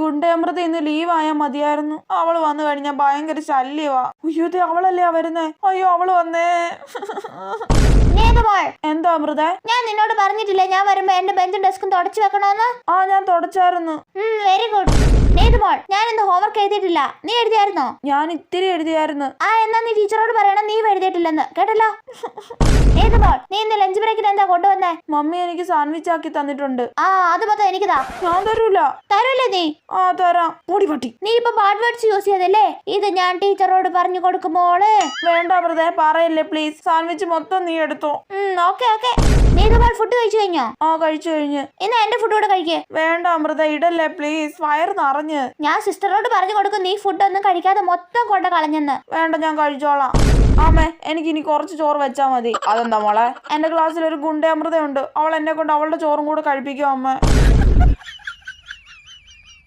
ഗുണ്ടയമൃത ഇന്ന് ലീവ് ആയാൽ മതിയായിരുന്നു. അവൾ വന്നു കഴിഞ്ഞാൽ ഭയങ്കര ശല്യവാ. അയ്യോ ഇത് അവളല്ലേ വരുന്നേ? അയ്യോ അവൾ വന്നേ. എന്താ അമൃത? ഞാൻ നിന്നോട് പറഞ്ഞിട്ടില്ല ഞാൻ വരുമ്പോ എന്റെ ബെഞ്ചും ഡെസ്കും തുടച്ചു വെക്കണോന്ന്? ആ ഞാൻ തുടച്ചായിരുന്നു. വെരി ഗുഡ് നീതുമോൾ ഞാൻ ഇന്ന് ഹോംവർക്ക് എഴുതിയിട്ടില്ല. നീ എഴുതിയായിരുന്നോ? ഞാൻ ഇത്തിരി എഴുതിയായിരുന്നു. ആ എന്നാ നീ ടീച്ചറോട് പറയണം. നീ എഴുതിയിട്ടില്ലെന്ന്. കേട്ടല്ലോ? നീതുമോൾ നീ ഇന്ന് ലഞ്ച് ബ്രേക്കിന് എന്താ കൊണ്ടുവന്നേ? മമ്മി എനിക്ക് സാൻഡ്വിച്ച് ആക്കി തന്നിട്ടുണ്ട്. ആ അത് മൊത്തം എനിക്കിതാ. ഞാൻ തരൂല. തരൂല്ലേ നീ? ആ തരാം. പൊടി പട്ടി. നീ ഇപ്പൊ ബാഡ് വേർഡ്സ് യൂസ് ചെയ്തല്ലേ ഇത് ഞാൻ ടീച്ചറോട് പറഞ്ഞു കൊടുക്കുമ്പോൾ വേണ്ട അമൃത പറയല്ലേ പ്ലീസ് സാൻഡ്വിച്ച് മൊത്തം നീ എടുത്തോ. ഓക്കെ ഓക്കെ നീതുമോൾ ഫുഡ് കഴിച്ചു കഴിഞ്ഞോ? ആ കഴിച്ചു കഴിഞ്ഞ്. ഇന്ന് എന്റെ ഫുഡ് കൂടെ കഴിക്കേ. വേണ്ട അമൃത ഇടല്ലേ പ്ലീസ് വയറ് നിറഞ്ഞ്. ഞാൻ സിസ്റ്ററോട് പറഞ്ഞു കൊടുക്കും നീ ഫുഡ് ഒന്നും കഴിക്കാതെ മൊത്തം കൊണ്ട് കളഞ്ഞെന്ന്. വേണ്ട ഞാൻ കഴിച്ചോളാം. ആമേ എനിക്ക് ഇനി കുറച്ച് ചോറ് വെച്ചാൽ മതി. അതെന്താ മോളെ? എന്റെ ക്ലാസ്സിൽ ഒരു ഗുണ്ടയമൃതയുണ്ട്. അവൾ എന്നെ കൊണ്ട് അവളുടെ ചോറും കൂടെ കഴിപ്പിക്കും അമ്മ?